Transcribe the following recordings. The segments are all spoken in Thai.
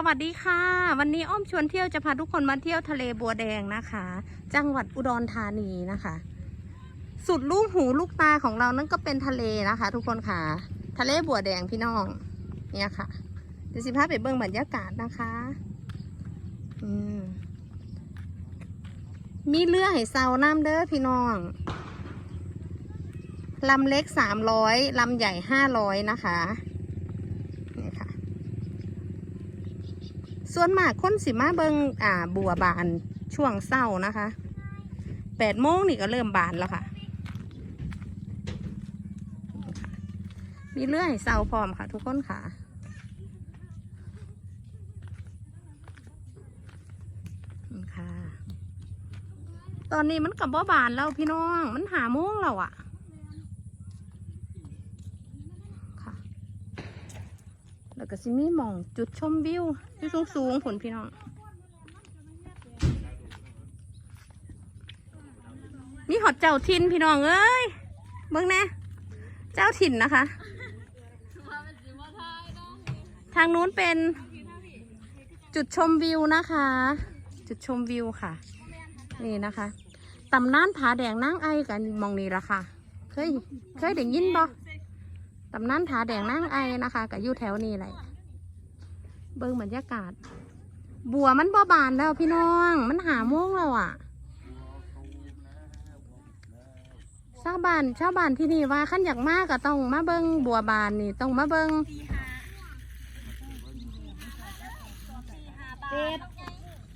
สวัสดีค่ะ วันนี้อ้อมชวนเที่ยวจะพาทุกคนมาเที่ยวทะเลบัวแดงนะคะ จังหวัดอุดรธานีนะคะ สุดลูกหูลูกตาของเรานั่นก็เป็นทะเลนะคะ ทุกคนค่ะ ทะเลบัวแดงพี่น้อง เนี่ยค่ะเดี๋ยวสิพาไปเบิ่งบรรยากาศนะคะอืมมีเรือให้เซาน้ำเด้อพี่น้องลำเล็กสามร้อยลำใหญ่ห้าร้อยนะคะนี่ค่ะ ส่วนมากคนสิมาเบิงอ่าบัวบานช่วงเศร้านะคะแปดโมงนี่ก็เริ่มบานแล้วค่ะ มีเลื่อยเศร้าพร้อมค่ะ ทุกคนค่ะค่ะ ตอนนี้มันกับบ่บานแล้วพี่น้อง มันหาโมงแล้วอะ่ะ แล้วก็สิมีหมองจุดชมวิวที่สูงสูงๆผลพี่น้องมีหอดเจ้าทินพี่น้องเอ้ยเบิ่งน่เจ้าถิ่นนะคะ ทางนู้นเป็นจุดชมวิวนะคะ จุดชมวิวค่ะ นี่นะคะตำนานผาแดงนั่งไอกันมองนี่ละค่ะ เคย เคยได้ยินบ่ ตำนานผาแดงนั่งไอนะคะกับอยู่แถวนี้แหละเบิ่งบรรยากาศ บัวมันบ่บานแล้วพี่น้อง มันหาโม่วงแล้วอะชาวบ้านชาวบ้านที่นี่ว่าขั้นอยากมากก็ต้องมาเบิ้งบัวบานนี่ต้องมาเบิ้ง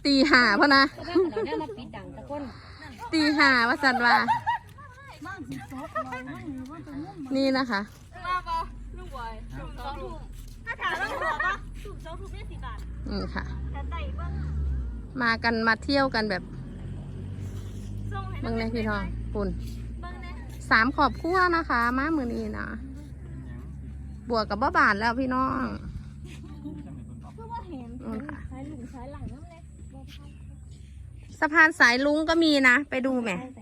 ตีหาพะนะเราเนี่ยมาปิดดังตะตีหาว่าสันว่านี่นะคะ มาปะลูกบอยสองถุงถ้าถามว่าหัวปะถุงสองถุงได้สี่บาทนี่ค่ะ แต่ไต่บ้างมากันมาเที่ยวกันแบบส่งให้เบิ่งในพี่น้องคุณเบิ้งนะสามขอบครัวนะคะ มามือนี้นะบัวกับบ้าบานแล้วพี่น้องคือว่าเห็นนู่นค่ะใช้หลุมใช้หลังนั่นเลยสะพานสายลุงก็มีนะ ไปดูไหมใส่